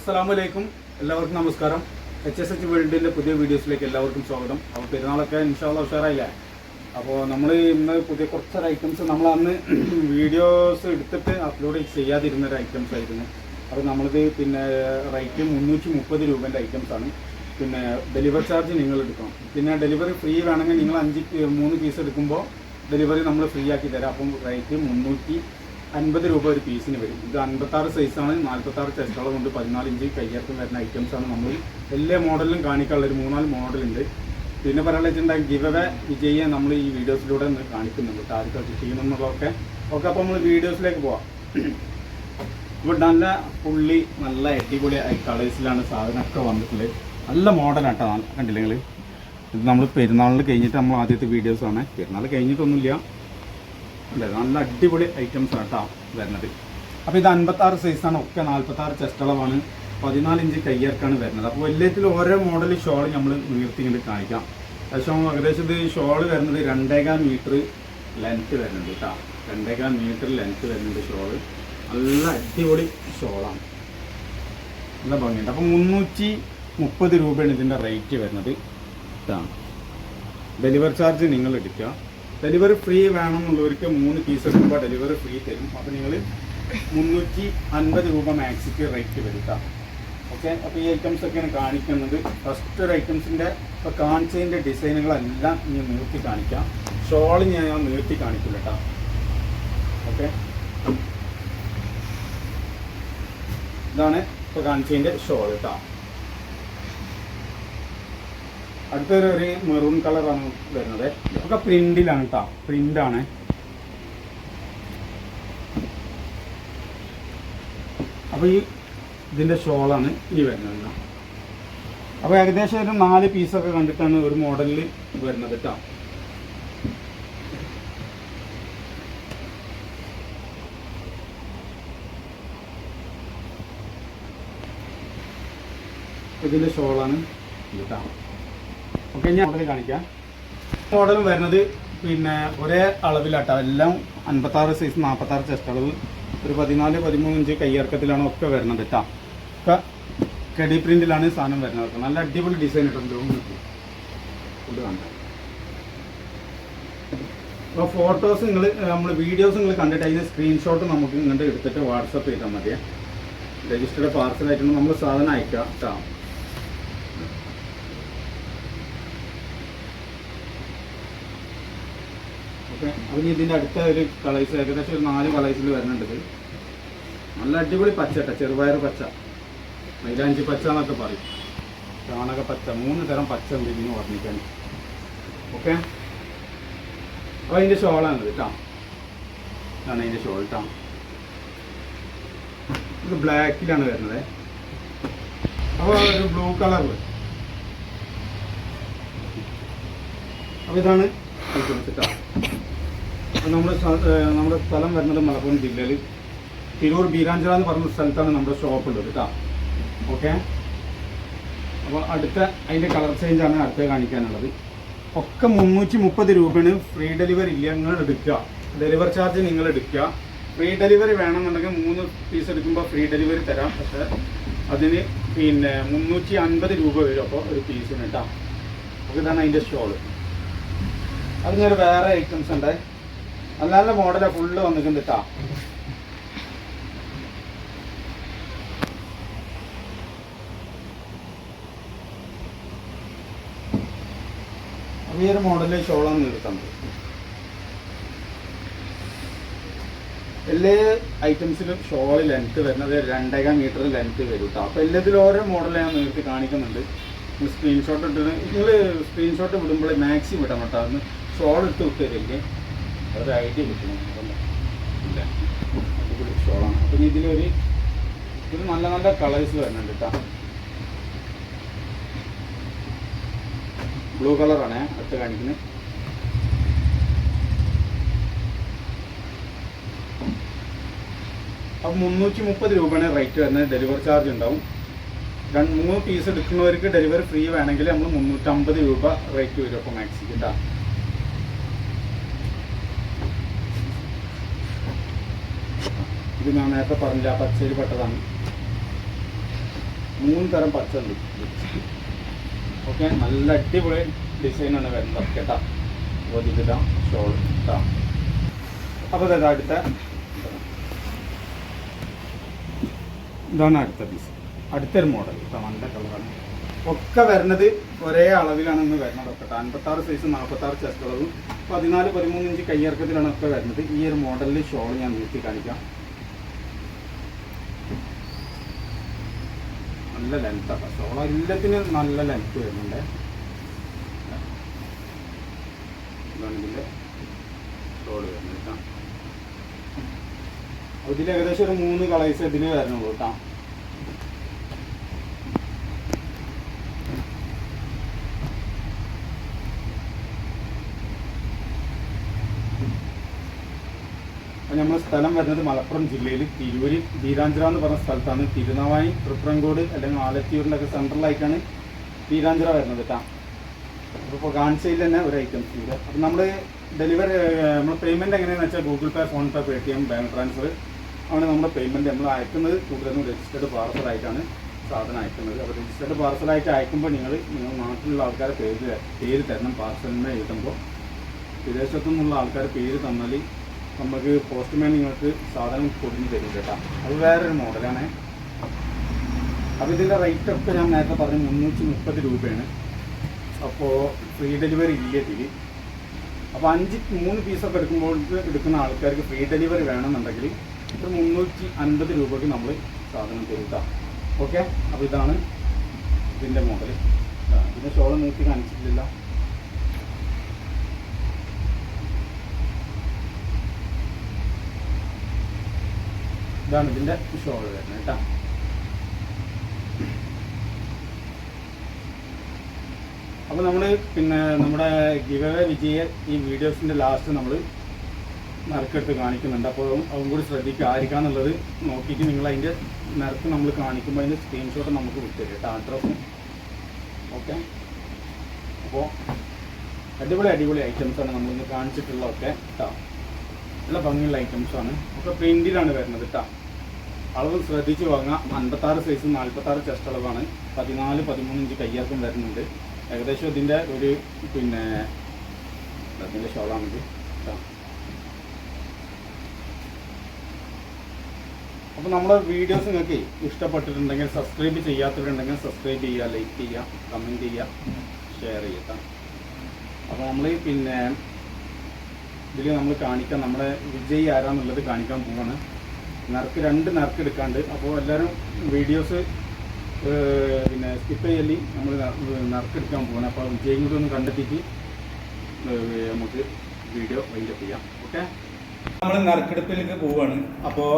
അസ്സലാമലൈക്കും എല്ലാവർക്കും നമസ്കാരം. എച്ച് എസ് എച്ച് വേൾഡിന്റെ പുതിയ വീഡിയോസിലേക്ക് എല്ലാവർക്കും സ്വാഗതം. അപ്പോൾ പെരുന്നാളൊക്കെ ഇൻഷാള്ള ഉഷാറായില്ലേ? അപ്പോൾ നമ്മൾ ഇന്ന് പുതിയ കുറച്ചൊരു ഐറ്റംസ് നമ്മൾ അന്ന് വീഡിയോസ് എടുത്തിട്ട് അപ്ലോഡ് ചെയ്യാതിരുന്ന ഒരു ഐറ്റംസ് ആയിരുന്നു. അപ്പോൾ നമ്മളിത് പിന്നെ റേറ്റ് മുന്നൂറ്റി മുപ്പത് രൂപേന്റെ ആണ്. പിന്നെ ഡെലിവറി ചാർജ് നിങ്ങൾ എടുക്കണം. പിന്നെ ഡെലിവറി ഫ്രീ വേണമെങ്കിൽ നിങ്ങൾ അഞ്ച് മൂന്ന് പീസ് എടുക്കുമ്പോൾ ഡെലിവറി നമ്മൾ ഫ്രീ ആക്കി തരാം. അപ്പം റേറ്റ് മുന്നൂറ്റി അൻപത് രൂപ ഒരു പീസിന് വരും. ഇത് അൻപത്താറ് സൈസാണ് നാൽപ്പത്താറ് ചെസ്റ്റോളം കൊണ്ട് പതിനാല് ഇഞ്ച് കയ്യേറ്റം വരുന്ന ഐറ്റംസ് ആണ് നമ്മൾ എല്ലാ മോഡലിലും കാണിക്കാനുള്ള ഒരു മൂന്നാൽ മോഡലുണ്ട് പിന്നെ പറയാനുണ്ടെങ്കിൽ ഗിവ് അവേ വിജയെ നമ്മൾ ഈ വീഡിയോസിലൂടെ കാണിക്കുന്നുണ്ട്. ആർക്കൊക്കെ ചെയ്യുമെന്നുള്ളതൊക്കെ ഒക്കെ അപ്പോൾ നമ്മൾ വീഡിയോസിലേക്ക് പോവാം. ഇപ്പോൾ നല്ല പുള്ളി നല്ല അടിപൊളി കളേഴ്സിലാണ് സാധനമൊക്കെ വന്നിട്ടുള്ളത്. നല്ല മോഡലാണ് കേട്ടോ. കണ്ടില്ല നിങ്ങൾ ഇത് നമ്മൾ പെരുന്നാളിൽ കഴിഞ്ഞിട്ട് നമ്മൾ ആദ്യത്തെ വീഡിയോസ് ആണ്. പെരുന്നാൾ കഴിഞ്ഞിട്ടൊന്നുമില്ല. അല്ലേ? നല്ല അടിപൊളി ഐറ്റംസ് കേട്ടോ വരുന്നത്. അപ്പോൾ ഇത് അൻപത്താറ് സൈസാണ് ഒക്കെ നാൽപ്പത്താറ് ചെസ്റ്റളവാണ് പതിനാല് ഇഞ്ച് കയ്യേർക്കാണ് വരുന്നത്. അപ്പോൾ എല്ലാത്തിലും ഓരോ മോഡൽ ഷോൾ നമ്മൾ നീർത്തി ഇങ്ങോട്ട് കാണിക്കാം. ഏകദേശം ഏകദേശം ഇത് ഷോൾ വരുന്നത് രണ്ടേകാൽ മീറ്റർ ലെങ്ത്ത് വരുന്നുണ്ട് കേട്ടോ രണ്ടേകാൽ മീറ്റർ ലെങ്ത്ത് വരുന്നുണ്ട് ഷോൾ നല്ല അടിപൊളി ഷോളാണ് നല്ല ഭംഗിയുണ്ട്. അപ്പോൾ മുന്നൂറ്റി മുപ്പത് രൂപയാണ് ഇതിന്റെ റേറ്റ് വരുന്നത് ഇതാണ് ഡെലിവറി ചാർജ് നിങ്ങൾ എടുക്കുക. ഡെലിവറി ഫ്രീ വേണമെന്നുള്ളവർക്ക് മൂന്ന് പീസ് എടുക്കുമ്പോൾ ഡെലിവറി ഫ്രീ തരും. അപ്പോൾ നിങ്ങൾ മുന്നൂറ്റി അൻപത് രൂപ മാക്സിക്ക് റേറ്റ് വരുത്താം. ഓക്കെ അപ്പോൾ ഈ ഐറ്റംസ് ഒക്കെയാണ് കാണിക്കുന്നത്. ഫസ്റ്റ് ഒരു ഐറ്റംസിന്റെ ഇപ്പോൾ കാണിച്ചതിന്റെ ഡിസൈനുകളെല്ലാം ഞാൻ നിർത്തി കാണിക്കാം. ഷോൾ ഞാൻ ഞാൻ നിർത്തി കാണിക്കില്ല കേട്ടോ ഓക്കെ ഇതാണ് ഇപ്പോൾ കാണിച്ചതിന്റെ ഷോൾ കേട്ടോ അടുത്തൊരു ഒരു മെറൂൺ കളറാണ് വരുന്നത്. ഒക്കെ പ്രിന്റിലാണ് കേട്ടോ പ്രിന്റാണ്. അപ്പോൾ ഈ ഇതിന്റെ ഷോളാണ് ഈ വരുന്നത്. അപ്പോൾ ഏകദേശം ഒരു നാല് പീസൊക്കെ കണ്ടിട്ടാണ് ഒരു മോഡലിൽ വരുന്നത് കേട്ടോ ഇതിന്റെ ഷോളാണ് കേട്ടോ ഓക്കെ ഞാൻ മോഡൽ കാണിക്കാം. മോഡലും വരുന്നത് പിന്നെ ഒരേ അളവിലാട്ടോ. എല്ലാം അൻപത്താറ് സൈസ് നാൽപ്പത്താറ് ചെസ്റ്റ് അളവ്. ഒരു പതിനാല് പതിമൂന്ന് ഇഞ്ച് കയ്യിറക്കത്തിലാണ് ഒക്കെ വരുന്നത് കേട്ടോ ഒക്കെ കെടി പ്രിന്റിലാണ് സാധനം വരുന്നത് നല്ല അടിപൊളി ഡിസൈൻ ഇട്ടുണ്ട് ഫുഡ് കണ്ട അപ്പോൾ ഫോട്ടോസ് നിങ്ങൾ നമ്മൾ വീഡിയോസ് നിങ്ങൾ കണ്ടിട്ട് അതിന് സ്ക്രീൻഷോട്ട് നമുക്ക് ഇങ്ങോട്ട് എടുത്തിട്ട് വാട്സപ്പ് ചെയ്താൽ മതിയെ. രജിസ്റ്റർഡ് പാർസലായിട്ടുണ്ട് നമ്മൾ സാധനം അയക്കാം കേട്ടോ ഓക്കെ അപ്പം ഇതിന്റെ അടുത്ത ഒരു കളേഴ്സ് ഏകദേശം ഒരു നാല് കളേഴ്സിൽ വരുന്നുണ്ട് നല്ല അടിപൊളി പച്ച കേട്ടോ ചെറുപയർ പച്ച. മൈലാഞ്ചി പച്ച എന്നൊക്കെ പറയും. ചാണക പച്ച മൂന്ന് തരം പച്ച ഉണ്ട് ഇതിന് വർണിക്കാൻ ഓക്കെ? അപ്പോൾ അതിന്റെ ഷോളാണ് കേട്ടോ ഇതാണ് അതിന്റെ ഷോൾ കേട്ടോ ഇത് ബ്ലാക്കിലാണ് വരുന്നത്. അപ്പോൾ ഒരു ബ്ലൂ കളർ. അപ്പോൾ ഇതാണ് കേട്ടോ നമ്മുടെ നമ്മുടെ സ്ഥലം വരുന്നത് മലപ്പുറം ജില്ലയിൽ തിരൂർ ബീരാഞ്ചിറ എന്ന് പറഞ്ഞ സ്ഥലത്താണ് നമ്മുടെ ഷോപ്പ് ഉള്ളത് കേട്ടോ ഓക്കെ അപ്പോൾ അടുത്ത അതിന്റെ കളർ ചേഞ്ചാണ് അടുത്ത കാണിക്കാനുള്ളത്. ഒക്കെ മുന്നൂറ്റി മുപ്പത് രൂപയാണ് ഫ്രീ ഡെലിവറി ഇല്ല നിങ്ങൾ എടുക്കുക. ഡെലിവറി ചാർജ് നിങ്ങൾ എടുക്കുക. ഫ്രീ ഡെലിവറി വേണമെന്നുണ്ടെങ്കിൽ മൂന്ന് പീസ് എടുക്കുമ്പോൾ ഫ്രീ ഡെലിവറി തരാം. പക്ഷേ അതിന് പിന്നെ മുന്നൂറ്റി അൻപത് രൂപ വരും അപ്പോൾ ഒരു പീസിന് കേട്ടോ അപ്പോൾ ഇതാണ് അതിന്റെ സ്റ്റോൾ അതിനൊരു വേറെ ഐറ്റംസ് ഉണ്ട്? നല്ല നല്ല മോഡലാ ഫുള്ള് വന്നിട്ടുണ്ട് കേട്ടോ ഈ ഒരു മോഡലിൽ ഷോളാണ് നിർത്തുന്നത് എല്ലാ ഐറ്റംസിലും ഷോൾ ലെങ്ത് വരുന്നത് രണ്ടേകാൽ മീറ്റർ ലെങ്ത് വരും കേട്ടോ അപ്പോൾ എല്ലാത്തിലും ഓരോ മോഡൽ ഞാൻ നിർത്തി കാണിക്കുന്നുണ്ട്. സ്ക്രീൻഷോട്ട് ഇട്ടിട്ട് നിങ്ങൾ സ്ക്രീൻഷോട്ട് വിടുമ്പോൾ മാക്സിമം ഇടാൻ കേട്ടോ ഷോൾ എടുത്ത് വിട്ട് ഒരു ഐഡിയ അതുകൊണ്ട് ഇല്ല. അടിപൊളി ഷോളാണ് അപ്പം ഇതിലൊരു ഇത് നല്ല നല്ല കളേഴ്സ് വരുന്നുണ്ട് കേട്ടോ ബ്ലൂ കളറാണ് അടുത്ത് കാണിക്കുന്നത് അപ്പം മുന്നൂറ്റി മുപ്പത് രൂപയാണ് റേറ്റ് വരുന്നത്. ഡെലിവറി ചാർജ് ഉണ്ടാവും. രണ്ട് മൂന്ന് പീസ് എടുക്കുന്നവർക്ക് ഡെലിവറി ഫ്രീ വേണമെങ്കിൽ നമ്മൾ മുന്നൂറ്റമ്പത് രൂപ റേറ്റ് വരും അപ്പോൾ മാക്സി കേട്ടോ ഇത് ഞാൻ നേരത്തെ പറഞ്ഞില്ല ആ പച്ചയിൽ പെട്ടതാണ്. മൂന്ന് തരം പച്ച ഉണ്ട് ഓക്കെ നല്ല അടിപൊളി ഡിസൈനാണ് വരുന്നത്. കേട്ടോ ഓതിക്കിട്ട ഷോൾ കേട്ടോ അപ്പോൾ ഇതാ അടുത്ത. ഇതാണ് അടുത്ത പീസ് അടുത്തൊരു മോഡൽ കേട്ടോ നല്ല കളറാണ് ഒക്കെ വരുന്നത് ഒരേ അളവിലാണ് ഇന്ന് വരുന്നത്. ഒക്കെ അൻപത്താറ് സൈസ് നാൽപ്പത്താറ് ചെസ്റ്റ് അളവ് പതിനാല് പതിമൂന്ന് ഇഞ്ച് കയ്യിറക്കത്തിലാണ് ഒക്കെ വരുന്നത്. ഈ ഒരു മോഡലിൽ ഷോൾ ഞാൻ നീട്ടി കാണിക്കാം. നല്ല ലെങ്ത്താണ് ഷോൾ എല്ലാത്തിനും നല്ല ലെങ്ത് വരുന്നുണ്ട്. ഇതാണ് ഇതിന്റെ കേട്ടോ. ഇതിൽ ഏകദേശം ഒരു മൂന്ന് കളേഴ്സ് ഇതിന് വരുന്നുള്ളൂ കേട്ടോ. സ്ഥലം വരുന്നത് മലപ്പുറം ജില്ലയിൽ തിരൂര് വീരാഞ്ചിറ എന്ന് പറഞ്ഞ സ്ഥലത്താണ്. തിരുനാവായി തൃപ്രങ്കോട് അല്ലെങ്കിൽ ആലത്തിയൂരിന്റെ സെൻട്രലായിട്ടാണ് വീരാഞ്ചിറ വരുന്നത് കേട്ടോ അപ്പോൾ കാണിച്ചതിൽ തന്നെ ഒരു ഐറ്റംസ് ഉണ്ട് അപ്പോൾ നമ്മൾ ഡെലിവറി നമ്മൾ പേയ്മെന്റ് എങ്ങനെയാണെന്ന് വെച്ചാൽ Google Pay PhonePe Paytm bank transfer ആണ് നമ്മുടെ പേയ്മെന്റ് നമ്മൾ അയക്കുന്നത് കൂടുതലും രജിസ്റ്റേർഡ് പാർസലായിട്ടാണ് സാധനം അയക്കുന്നത്. അപ്പോൾ രജിസ്റ്റേർഡ് പാർസലായിട്ട് അയക്കുമ്പോൾ നിങ്ങൾ നിങ്ങൾ നാട്ടിലുള്ള ആൾക്കാരെ പേര് പേര് തരണം പാർസലിനെ എഴുതുമ്പോൾ വിദേശത്തു നിന്നുള്ള ആൾക്കാർ പേര് തന്നാൽ നമുക്ക് പോസ്റ്റ്മാൻ നിങ്ങൾക്ക് സാധനം കൊടുന്ന് തരും കേട്ടോ. അത് വേറൊരു മോഡലാണ് അപ്പോൾ ഇതിന്റെ റേറ്റ് ഒക്കെ ഞാൻ നേരത്തെ പറഞ്ഞു മുന്നൂറ്റി മുപ്പത് രൂപയാണ്. അപ്പോൾ ഫ്രീ ഡെലിവറി ഇല്ല ഇതിൽ അപ്പോൾ അഞ്ച് മൂന്ന് പീസൊക്കെ എടുക്കുമ്പോൾ എടുക്കുന്ന ആൾക്കാർക്ക് ഫ്രീ ഡെലിവറി വേണമെന്നുണ്ടെങ്കിൽ ഒരു മുന്നൂറ്റി അൻപത് രൂപയ്ക്ക് നമ്മൾ സാധനം തരുത്താം ഓക്കെ അപ്പോൾ ഇതാണ് ഇതിന്റെ മോഡൽ ഇതിന്റെ ഷോൾ നോക്കി കാണിച്ചിട്ടില്ല ഇതാണ് ഇതിന്റെ ഷോൾ വരുന്നത് കേട്ടോ. അപ്പോൾ നമ്മൾ പിന്നെ നമ്മുടെ ഗിവവേ വിജയ ഈ വീഡിയോസിന്റെ ലാസ്റ്റ് നമ്മൾ നിരക്കെടുത്ത് കാണിക്കുന്നുണ്ട്. അപ്പോൾ അതും കൂടി ശ്രദ്ധിക്കുക. ആയിരിക്കാന്നുള്ളത് നോക്കിയിട്ട് നിങ്ങൾ അതിന്റെ നറുക്ക് നമ്മൾ കാണിക്കുമ്പോൾ അതിന്റെ സ്ക്രീൻഷോട്ട് നമുക്ക് വിട്ടുതരും കേട്ടോ അഡ്രസ്സും ഓക്കെ അപ്പോൾ അടിപൊളി അടിപൊളി ഐറ്റംസാണ് നമ്മളിന്ന് കാണിച്ചിട്ടുള്ളതൊക്കെ കേട്ടോ. നല്ല ഭംഗിയുള്ള ഐറ്റംസാണ് ഒക്കെ പ്രിന്റിലാണ് വരുന്നത് കേട്ടോ. അളവ് ശ്രദ്ധിച്ച് വാങ്ങാം. അൻപത്താറ് സൈസ് നാൽപ്പത്താറ് ചെസ്റ്റ് അളവാണ്. പതിനാല് പതിമൂന്ന് ഇഞ്ച് കയ്യാർക്കും വരുന്നുണ്ട്. ഏകദേശം ഇതിന്റെ ഒരു പിന്നെ അതിന്റെ ഷോളാണിത്. അപ്പോൾ നമ്മുടെ വീഡിയോസ് നിങ്ങൾക്ക് ഇഷ്ടപ്പെട്ടിട്ടുണ്ടെങ്കിൽ സബ്സ്ക്രൈബ് ചെയ്യാത്തവരുണ്ടെങ്കിൽ സബ്സ്ക്രൈബ് ചെയ്യുക ലൈക്ക് ചെയ്യുക കമന്റ് ചെയ്യുക ഷെയർ ചെയ്യുക അപ്പോൾ നമ്മൾ പിന്നെ ഇതിൽ നമ്മൾ കാണിക്കാം നമ്മുടെ വിജയ് ആരാന്നുള്ളത് കാണിക്കാൻ പോവാണ്. നറുക്ക് രണ്ട് നറുക്ക് എടുക്കാണ്ട് അപ്പോൾ എല്ലാവരും വീഡിയോസ് പിന്നെ സ്കിപ്പ് ചെയ്യലി നമ്മൾ നറുക്ക് എടുക്കാൻ പോകണം അപ്പോൾ വിജയങ്ങളൊന്ന് കണ്ടെത്തിയിട്ട് നമുക്ക് വീഡിയോ വൈൻഡപ്പ് ചെയ്യാം. ഓക്കെ നമ്മൾ നറുക്കെടുപ്പിലേക്ക് പോവാണ്. അപ്പോൾ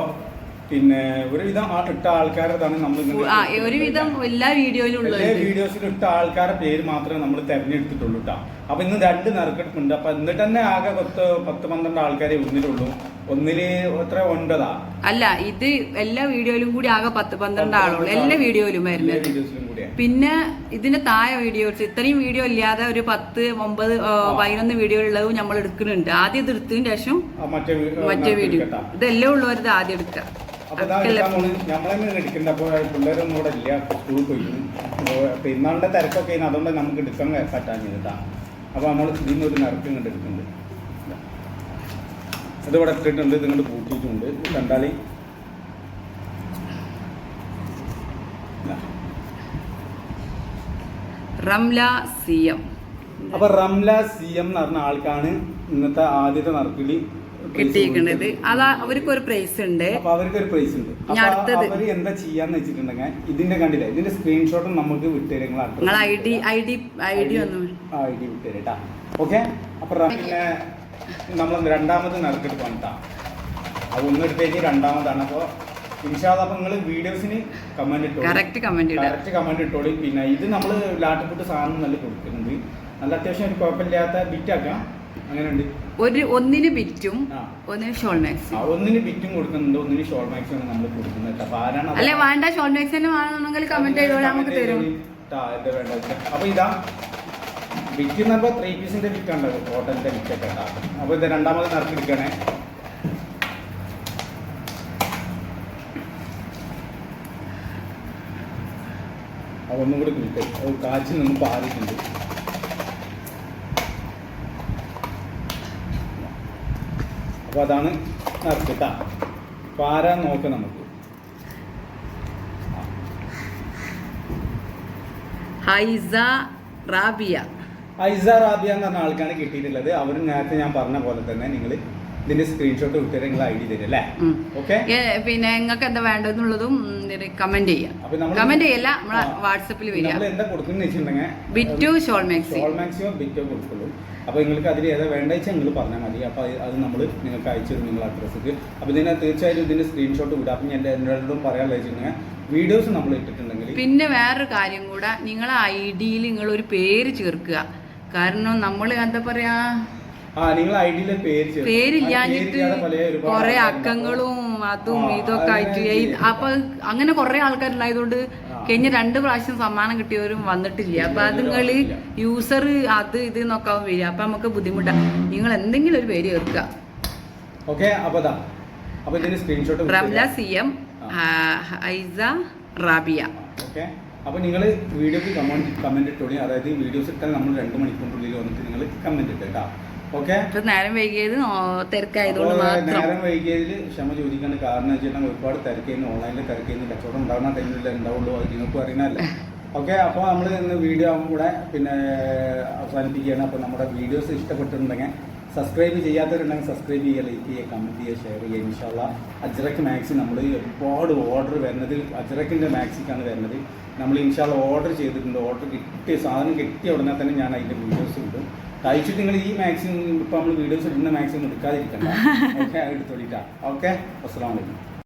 പിന്നെ ഒരുവിധം ആ ഇട്ട ആൾക്കാരതാണ് നമ്മൾ ഇങ്ങനെ ആ ഒരുവിധം എല്ലാ വീഡിയോയിലും എല്ലാ വീഡിയോസിലും ഇട്ട ആൾക്കാരുടെ പേര് മാത്രമേ നമ്മൾ തെരഞ്ഞെടുത്തിട്ടുള്ളൂ കേട്ടോ അപ്പൊ ഇന്ന് രണ്ട് നറുക്കെടുപ്പുണ്ട്. അപ്പൊ എന്നിട്ട് തന്നെ ആകെ പത്ത് പത്ത് പന്ത്രണ്ട് ആൾക്കാരെ ഒന്നിലുള്ളൂ ഒന്നിൽ എത്ര? ഒൻപതാ? അല്ല ഇത് എല്ലാ വീഡിയോയിലും കൂടി ആകെ പത്ത് പന്ത്രണ്ട് ആളുള്ളൂ. എല്ലാ വീഡിയോയിലും ആയിരുന്നു വരുന്നത് പിന്നെ ഇതിന്റെ താഴെ വീഡിയോസ് ഇത്രയും വീഡിയോ ഇല്ലാതെ ഒരു പത്ത് ഒമ്പത് പതിനൊന്ന് വീഡിയോ ഉള്ളത് നമ്മൾ എടുക്കുന്നുണ്ട്. ആദ്യം ഇത് എടുത്തതിന് ശേഷം മറ്റേ വീഡിയോ. ഇതെല്ലാം ഉള്ളവരത് ആദ്യം എടുക്കാം. പിന്നാളുടെ പെരുന്നാളിന്റെ തിരക്കൊക്കെ അതുകൊണ്ട് നമുക്ക് എടുക്കാൻ പറ്റാഞ്ഞിട്ടാ അപ്പൊ നമ്മൾ ഇതിന്ന് ഒരു നറുക്ക് ഇങ്ങോട്ട് എടുക്കുന്നുണ്ട്. ഇത് ഇവിടെ ഇട്ടിട്ടുണ്ട് ഇത് ഇങ്ങോട്ട് പൂട്ടിയിട്ടുണ്ട്. ഇത് കണ്ടാൽ. റംല സി എം അപ്പൊ റംല സി എം എന്ന് പറഞ്ഞ ആൾക്കാണ് ഇന്നത്തെ ആദ്യത്തെ നറുക്കിളി കിട്ടിയിരിക്കുന്നത്. അതാ അവർക്ക് ഒരു പ്രൈസ് ഉണ്ട്. അവർക്ക് ഒരു പ്രൈസ് ഉണ്ട്. അവർ എന്താ ചെയ്യാന്ന് വെച്ചിട്ടുണ്ടെങ്കിൽ ഇതിന്റെ കണ്ടില്ല ഇതിന്റെ സ്ക്രീൻഷോട്ടും നമുക്ക് വിട്ടുതരും. I D I D I D ഒന്ന് ഐ ഡി വിട്ടുതരട്ടാ ഓക്കെ അപ്പൊ റ- പിന്നെ നമ്മൾ രണ്ടാമത് നൽകിട്ട് കേട്ടാ അത് ഒന്നെടുത്തേക്ക് രണ്ടാമതാണ്. അപ്പോൾ നിങ്ങൾ വീഡിയോസിന് കമന്റ് ഇട്ടോളൂ. കറക്റ്റ് കമന്റ് കറക്റ്റ് കമന്റ് ഇട്ടോളി. പിന്നെ ഇത് നമ്മൾ ലാട്ടിപ്പുട്ട് സാധനം നല്ല കൊടുക്കുന്നുണ്ട്. നല്ല അത്യാവശ്യം ഒരു കുഴപ്പമില്ലാത്ത ബിറ്റാക്കാം അങ്ങനെയുണ്ട്. ഒരു ഒന്നിന് ബിറ്റും. ഒന്നിന് ഷോൾ മാക്സ് ഒന്നിന് ബിറ്റും കൊടുക്കുന്നുണ്ട്. ഒന്നിന് ഷോൾ മാക്സും ആണ് നമ്മൾ കൊടുക്കുന്നത്. അപ്പൊ ആരാണ് അല്ലെ വേണ്ട. ഷോൾ മാക്സ് തന്നെ വേണമെന്നുണ്ടെങ്കിൽ കമന്റ് ചെയ്തോളാം. നമുക്ക് തരും. വേണ്ട അപ്പൊ ഇതാ. ബിറ്റ് എന്ന് പറയുമ്പോൾ ത്രീ പീസിന്റെ വിറ്റാണ് കോട്ടന്റെ കോട്ടന്റെ ഉണ്ടാകും ഒക്കെ ഉണ്ടാ അപ്പൊ ഇത് രണ്ടാമത് നിറച്ചെടുക്കണേ ഒന്നും കൂടി കിട്ടും അത് കാച്ചിൽ നിന്ന് പാറിയിട്ടുണ്ട്. അപ്പോൾ അതാണ് നിറച്ചിട്ട പാരാൻ നോക്കാം നമുക്ക്. ഹൈസ റാബിയ. ഐസ റാബിയ എന്ന് പറഞ്ഞ ആൾക്കാണ് കിട്ടിയിട്ടുള്ളത്. അവരും നേരത്തെ ഞാൻ പറഞ്ഞ പോലെ തന്നെ നിങ്ങൾ ഇതിന്റെ സ്ക്രീൻഷോട്ട് കിട്ടിയത് നിങ്ങൾ ഐ ഡി തരും അല്ലേ. ഓക്കെ പിന്നെ നിങ്ങൾക്ക് എന്താ വേണ്ടതെന്നുള്ളതും കമന്റ് ചെയ്യാം. അപ്പൊ കമന്റ് ചെയ്യല്ല നമ്മളെ. വാട്സപ്പിൽ വരിക. എന്താ കൊടുക്കുന്നത് വെച്ചിട്ടുണ്ടെങ്കിൽ bit shawl maxi shawl maximum ബിറ്റോ കൊടുക്കുള്ളൂ. അപ്പോൾ നിങ്ങൾക്ക് അതിൽ ഏതാ വേണ്ട വെച്ചാൽ നിങ്ങൾ പറഞ്ഞാൽ മതി. അപ്പോൾ അത് നമ്മൾ നിങ്ങൾക്ക് അയച്ചു തരും നിങ്ങളുടെ അഡ്രസ്സിക്ക് അപ്പോൾ ഇതിനെ തീർച്ചയായിട്ടും ഇതിന്റെ സ്ക്രീൻഷോട്ട് വിടാം അപ്പം ഞാൻ എന്നോടും പറയാനുള്ള വെച്ചിട്ടുണ്ടെങ്കിൽ വീഡിയോസ് നമ്മൾ ഇട്ടിട്ടുണ്ടെങ്കിൽ പിന്നെ വേറൊരു കാര്യം കൂടെ നിങ്ങളെ ഐ ഡിയിൽ നിങ്ങൾ ഒരു പേര് ചേർക്കുക. കാരണം നമ്മൾ എന്താ പറയാ പേരില്ലാഞ്ഞിട്ട് കൊറേ അക്കങ്ങളും അതും ഇതൊക്കെ ആയിട്ട്. അപ്പൊ അങ്ങനെ കൊറേ ആൾക്കാരുണ്ടായതുകൊണ്ട്. കഴിഞ്ഞ രണ്ട് പ്രാവശ്യം സമ്മാനം കിട്ടിയവരും വന്നിട്ടില്ല. അപ്പൊ അത് നിങ്ങൾ യൂസർ അത് ഇത് നോക്കാൻ വരിക. അപ്പൊ നമുക്ക് ബുദ്ധിമുട്ടാ. നിങ്ങൾ എന്തെങ്കിലും ഒരു പേര് ചേർക്കുക. Ramla C M Aisa Rabiya. Okay. അപ്പോൾ നിങ്ങൾ വീഡിയോക്ക് കമന്റ് കമന്റ് ഇട്ടോളി. അതായത് ഈ വീഡിയോസ് ഇട്ടാൽ നമ്മൾ രണ്ട് മണിക്കൂറിനുള്ളിൽ വന്നിട്ട് നിങ്ങൾ കമന്റ് ഇട്ട് കേട്ടോ ഓക്കെ നേരം വൈകിയത് തിരക്കായതുകൊണ്ട് നേരം വൈകിയതിൽ ക്ഷമ ചോദിക്കേണ്ട കാരണം വെച്ചാൽ ഒരുപാട് തിരക്കായിരുന്നു ഓൺലൈനിൽ തിരക്കായിരുന്നു കച്ചവടം ഉണ്ടാകുന്ന ടൈമിൽ ഉണ്ടാവുള്ളൂ. അത് നിങ്ങൾക്ക് അറിയണമല്ലേ ഓക്കെ അപ്പോൾ നമ്മൾ ഇന്ന് വീഡിയോ കൂടെ പിന്നെ അവസാനിപ്പിക്കുകയാണ്. അപ്പോൾ നമ്മുടെ വീഡിയോസ് ഇഷ്ടപ്പെട്ടിട്ടുണ്ടെങ്കിൽ സബ്സ്ക്രൈബ് ചെയ്യാത്തവരുണ്ടെങ്കിൽ സബ്സ്ക്രൈബ് ചെയ്യുക ലൈക്ക് ചെയ്യുക കമന്റ് ചെയ്യുക ഷെയർ ചെയ്യുക. ഇൻഷാല്ല അജ്രക്ക് മാക്സി നമ്മൾ ഒരുപാട് ഓർഡർ വരുന്നത് അജ്രക്കിന്റെ മാക്സിക്കാണ് വരുന്നത്. നമ്മൾ ഇൻഷാല്ല ഓർഡർ ചെയ്തിട്ടുണ്ട്. ഓർഡർ കിട്ടിയ സാധനം കിട്ടിയ ഉടനെ തന്നെ ഞാൻ അതിന്റെ വീഡിയോസ് ഇടും. കഴിച്ചിട്ട് നിങ്ങൾ ഈ മാക്സിമം ഇപ്പം നമ്മൾ വീഡിയോസ് ഇടുന്ന മാക്സിമം എടുക്കാതിരിക്കണ്ട. ഓക്കെ എടുത്തോളിട്ടാ. ഓക്കെ അസ്സാം വലൈക്കും